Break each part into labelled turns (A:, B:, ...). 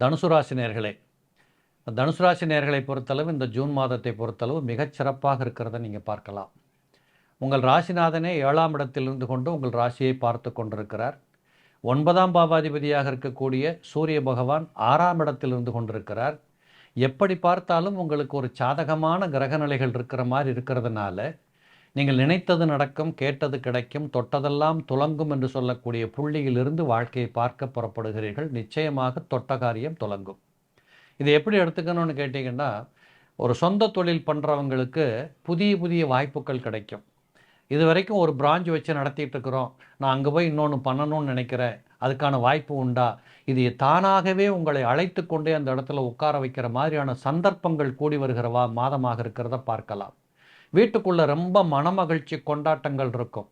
A: தனுசு ராசி நேர்களே தனுசு ராசி நேர்களை பொறுத்தளவு இந்த ஜூன் மாதத்தை பொறுத்தளவு மிகச் சிறப்பாக இருக்கிறத நீங்கள் பார்க்கலாம். உங்கள் ராசிநாதனே ஏழாம் இடத்திலிருந்து கொண்டு உங்கள் ராசியை பார்த்து கொண்டிருக்கிறார். ஒன்பதாம் பாவாதிபதியாக இருக்கக்கூடிய சூரிய பகவான் ஆறாம் இடத்தில் இருந்து கொண்டிருக்கிறார். எப்படி பார்த்தாலும் உங்களுக்கு ஒரு சாதகமான கிரகநிலைகள் இருக்கிற மாதிரி இருக்கிறதுனால நீங்கள் நினைத்தது நடக்கும் கேட்டது கிடைக்கும் தொட்டதெல்லாம் துலங்கும் என்று சொல்லக்கூடிய புள்ளியிலிருந்து வாழ்க்கையை பார்க்க புறப்படுகிறீர்கள். நிச்சயமாக தொட்ட காரியம் துலங்கும். இதை எப்படி எடுத்துக்கணும்னு கேட்டிங்கன்னா ஒரு சொந்த தொழில் பண்ணுறவங்களுக்கு புதிய புதிய வாய்ப்புகள் கிடைக்கும். இது வரைக்கும் ஒரு பிரான்ச் வச்சு நடத்திட்டு இருக்கிறோம் நான் அங்கே போய் இன்னொன்று பண்ணணும்னு நினைக்கிறேன். அதுக்கான வாய்ப்பு உண்டா? இது தானாகவே உங்களை அழைத்து கொண்டே அந்த இடத்துல உட்கார வைக்கிற மாதிரியான சந்தர்ப்பங்கள் கூடி வருகிறவா? மாதமாக இருக்கிறத பார்க்கலாம். வீட்டுக்குள்ளே ரொம்ப மனமகிழ்ச்சி கொண்டாட்டங்கள் இருக்கும்.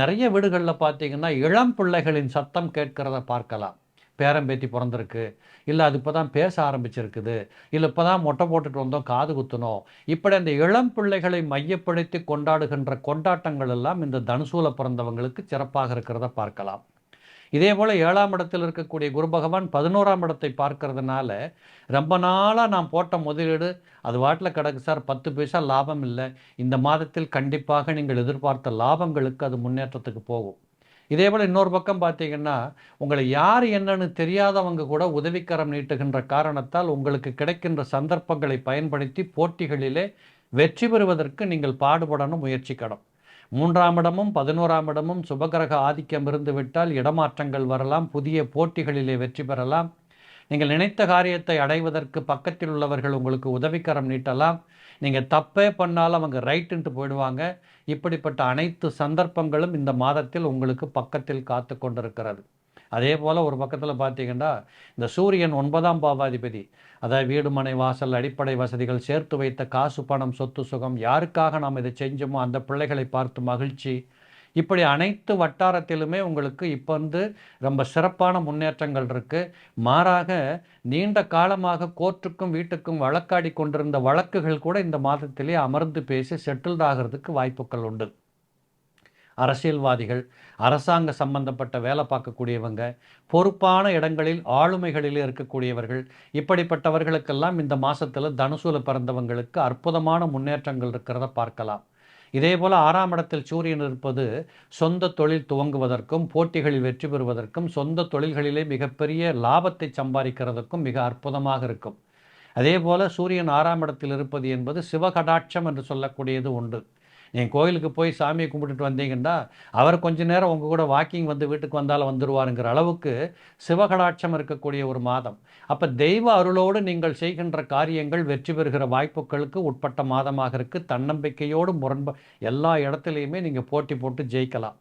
A: நிறைய வீடுகளில் பார்த்தீங்கன்னா இளம் பிள்ளைகளின் சத்தம் கேட்கிறத பார்க்கலாம். பேரம்பேத்தி பிறந்திருக்கு. இல்லை அது இப்போ தான் பேச ஆரம்பிச்சிருக்குது. இல்லை இப்போ தான் மொட்டை போட்டுட்டு வந்தோம் காது குத்தணும் இப்படி அந்த இளம் பிள்ளைகளை மையப்படுத்தி கொண்டாடுகின்ற கொண்டாட்டங்கள் எல்லாம் இந்த தனுசூல பிறந்தவங்களுக்கு சிறப்பாக இருக்கிறத பார்க்கலாம். இதே போல் ஏழாம் இடத்தில் இருக்கக்கூடிய குரு பகவான் பதினோராம் இடத்தை பார்க்கறதுனால ரொம்ப நாளாக நான் போட்ட முதலீடு அது வாட்டில் கிடக்கு சார் பத்து பைசா லாபம் இல்லை. இந்த மாதத்தில் கண்டிப்பாக நீங்கள் எதிர்பார்த்த லாபங்களுக்கு அது முன்னேற்றத்துக்கு போகும். இதே போல் இன்னொரு பக்கம் பார்த்தீங்கன்னா உங்களை யார் என்னன்னு தெரியாதவங்க கூட உதவிக்கரம் நீட்டுகின்ற காரணத்தால் உங்களுக்கு கிடைக்கின்ற சந்தர்ப்பங்களை பயன்படுத்தி போட்டிகளிலே வெற்றி பெறுவதற்கு நீங்கள் பாடுபடணும் முயற்சிக்கணும் மூன்றாம் இடமும் பதினோராம் இடமும் சுபகிரக ஆதிக்கம் இருந்து விட்டால் இடமாற்றங்கள் வரலாம் புதிய போட்டிகளிலே வெற்றி பெறலாம். நீங்கள் நினைத்த காரியத்தை அடைவதற்கு பக்கத்தில் உள்ளவர்கள் உங்களுக்கு உதவிக்கரம் நீட்டலாம். நீங்கள் தப்பே பண்ணாலும் அவங்க ரைட்டுன்ட்டு போயிடுவாங்க. இப்படிப்பட்ட அனைத்து சந்தர்ப்பங்களும் இந்த மாதத்தில் உங்களுக்கு பக்கத்தில் காத்து கொண்டிருக்கிறது அதே போல் ஒரு பக்கத்தில் பார்த்தீங்கன்னா இந்த சூரியன் ஒன்பதாம் பாவாதிபதி அதாவது வீடு மனை வாசல் அடிப்படை வசதிகள் சேர்த்து வைத்த காசு பணம் சொத்து சுகம் யாருக்காக நாம் இதை செஞ்சோமோ அந்த பிள்ளைகளை பார்த்து மகிழ்ச்சி. இப்படி அனைத்து வட்டாரத்திலுமே உங்களுக்கு இப்போ வந்து ரொம்ப சிறப்பான முன்னேற்றங்கள் இருக்குது மாறாக நீண்ட காலமாக கோர்ட்டுக்கும் வீட்டுக்கும் வழக்காடி கொண்டிருந்த வழக்குகள் கூட இந்த மாதத்திலே அமர்ந்து பேசி செட்டில்ட் ஆகிறதுக்கு வாய்ப்புகள் உண்டு. அரசியல்வாதிகள் அரசாங்க சம்பந்தப்பட்ட வேலை பார்க்கக்கூடியவங்க பொறுப்பான இடங்களில் ஆளுமைகளில் இருக்கக்கூடியவர்கள் இப்படிப்பட்டவர்களுக்கெல்லாம் இந்த மாதத்தில் தனுசூல பிறந்தவங்களுக்கு அற்புதமான முன்னேற்றங்கள் இருக்கிறத பார்க்கலாம். இதே போல் ஆறாம் இடத்தில் சூரியன் இருப்பது சொந்த தொழில் துவங்குவதற்கும் போட்டிகளில் வெற்றி பெறுவதற்கும் சொந்த தொழில்களிலே மிகப்பெரிய லாபத்தை சம்பாதிக்கிறதுக்கும் மிக அற்புதமாக இருக்கும். அதே போல் சூரியன் ஆறாம் இடத்தில் இருப்பது என்பது சிவகடாட்சம் என்று சொல்லக்கூடியது உண்டு. நீங்கள் கோயிலுக்கு போய் சாமியை கும்பிட்டுட்டு வந்தீங்கன்னா அவர் கொஞ்ச நேரம் உங்கள் கூட வாக்கிங் வந்து வீட்டுக்கு வந்தாலும் வந்துடுவாருங்கிற அளவுக்கு சிவகடாட்சம் இருக்கக்கூடிய ஒரு மாதம். அப்போ தெய்வ அருளோடு நீங்கள் செய்கின்ற காரியங்கள் வெற்றி பெறுகிற வாய்ப்புகளுக்கு உட்பட்ட மாதமாக இருக்குது தன்னம்பிக்கையோடு முரண்ப எல்லா இடத்துலையுமே நீங்கள் போட்டி போட்டு ஜெயிக்கலாம்.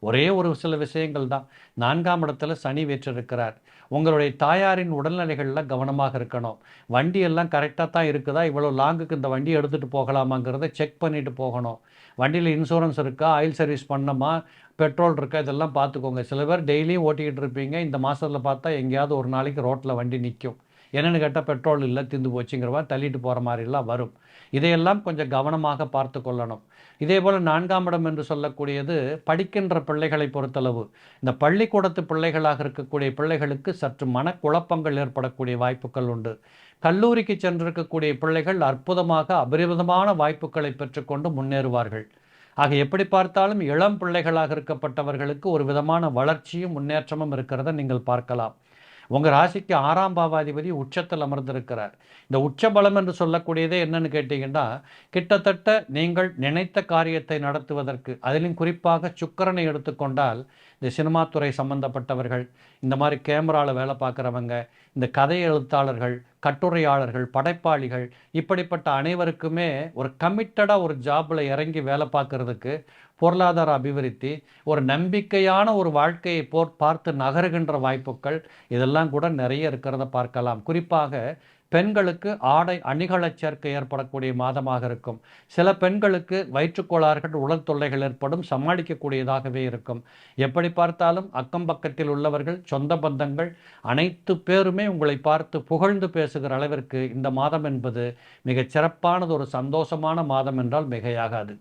A: ஒரே ஒரு சில விஷயங்கள் தான் நான்காம் இடத்துல சனி வேற்றிருக்கிறார். உங்களுடைய தாயாரின் உடல்நிலைகளில் கவனமாக இருக்கணும். வண்டி எல்லாம் கரெக்டாக தான் இருக்குதா? இவ்வளோ லாங்குக்கு இந்த வண்டி எடுத்துகிட்டு போகலாமாங்கிறத செக் பண்ணிட்டு போகணும். வண்டியில் இன்சூரன்ஸ் இருக்கா? ஆயில் சர்வீஸ் பண்ணமா பெட்ரோல் இருக்கா? இதெல்லாம் பார்த்துக்கோங்க. சில பேர் டெய்லியும் ஓட்டிக்கிட்டு இருப்பீங்க. இந்த மாதத்தில் பார்த்தா எங்கேயாவது ஒரு நாளைக்கு ரோட்டில் வண்டி நிற்கும் என்னென்னு கேட்டால் பெட்ரோல் இல்லை திந்து போச்சுங்கிறவா தள்ளிட்டு போகிற மாதிரிலாம் வரும். இதையெல்லாம் கொஞ்சம் கவனமாக பார்த்து கொள்ளணும். இதே போல் நான்காம் இடம் என்று சொல்லக்கூடியது படிக்கின்ற பிள்ளைகளை பொறுத்தளவு. இந்த பள்ளிக்கூடத்து பிள்ளைகளாக இருக்கக்கூடிய பிள்ளைகளுக்கு சற்று மனக்குழப்பங்கள் ஏற்படக்கூடிய வாய்ப்புகள் உண்டு. கல்லூரிக்கு சென்றிருக்கக்கூடிய பிள்ளைகள் அற்புதமாக அபரிமிதமான வாய்ப்புகளை பெற்றுக்கொண்டு முன்னேறுவார்கள். ஆக எப்படி பார்த்தாலும் இளம் பிள்ளைகளாக இருக்கப்பட்டவர்களுக்கு ஒரு விதமான வளர்ச்சியும் முன்னேற்றமும் இருக்கிறத நீங்கள் பார்க்கலாம். உங்கள் ராசிக்கு ஆறாம் பாவாதிபதி உச்சத்தில் அமர்ந்திருக்கிறார். இந்த உச்ச பலம் என்று சொல்லக்கூடியதே என்னன்னு கேட்டிங்கன்னா கிட்டத்தட்ட நீங்கள் நினைத்த காரியத்தை நடத்துவதற்கு அதிலும் குறிப்பாக சுக்கரனை எடுத்துக்கொண்டால் இந்த சினிமா துறை சம்பந்தப்பட்டவர்கள் இந்த மாதிரி கேமராவில் வேலை பார்க்குறவங்க இந்த கதை எழுத்தாளர்கள் கட்டுரையாளர்கள் படைப்பாளிகள் இப்படிப்பட்ட அனைவருக்குமே ஒரு கமிட்டடாக ஒரு ஜாபில் இறங்கி வேலை பார்க்குறதுக்கு பொருளாதார அபிவிருத்தி ஒரு நம்பிக்கையான ஒரு வாழ்க்கையை போர் பார்த்து நகருகின்ற வாய்ப்புகள் இதெல்லாம் கூட நிறைய இருக்கிறத பார்க்கலாம். குறிப்பாக பெண்களுக்கு ஆடை அணிகலச் சேர்க்கை ஏற்படக்கூடிய மாதமாக இருக்கும். சில பெண்களுக்கு வயிற்றுக்கோளாறுகள் உடல் தொல்லைகள் ஏற்படும் சமாளிக்கக்கூடியதாகவே இருக்கும். எப்படி பார்த்தாலும் அக்கம் பக்கத்தில் உள்ளவர்கள் சொந்த பந்தங்கள் அனைத்து பேருமே உங்களை பார்த்து புகழ்ந்து பேசுகிற அளவிற்கு இந்த மாதம் என்பது மிகச் சிறப்பானது ஒரு சந்தோஷமான மாதம் என்றால் மிகையாகாது.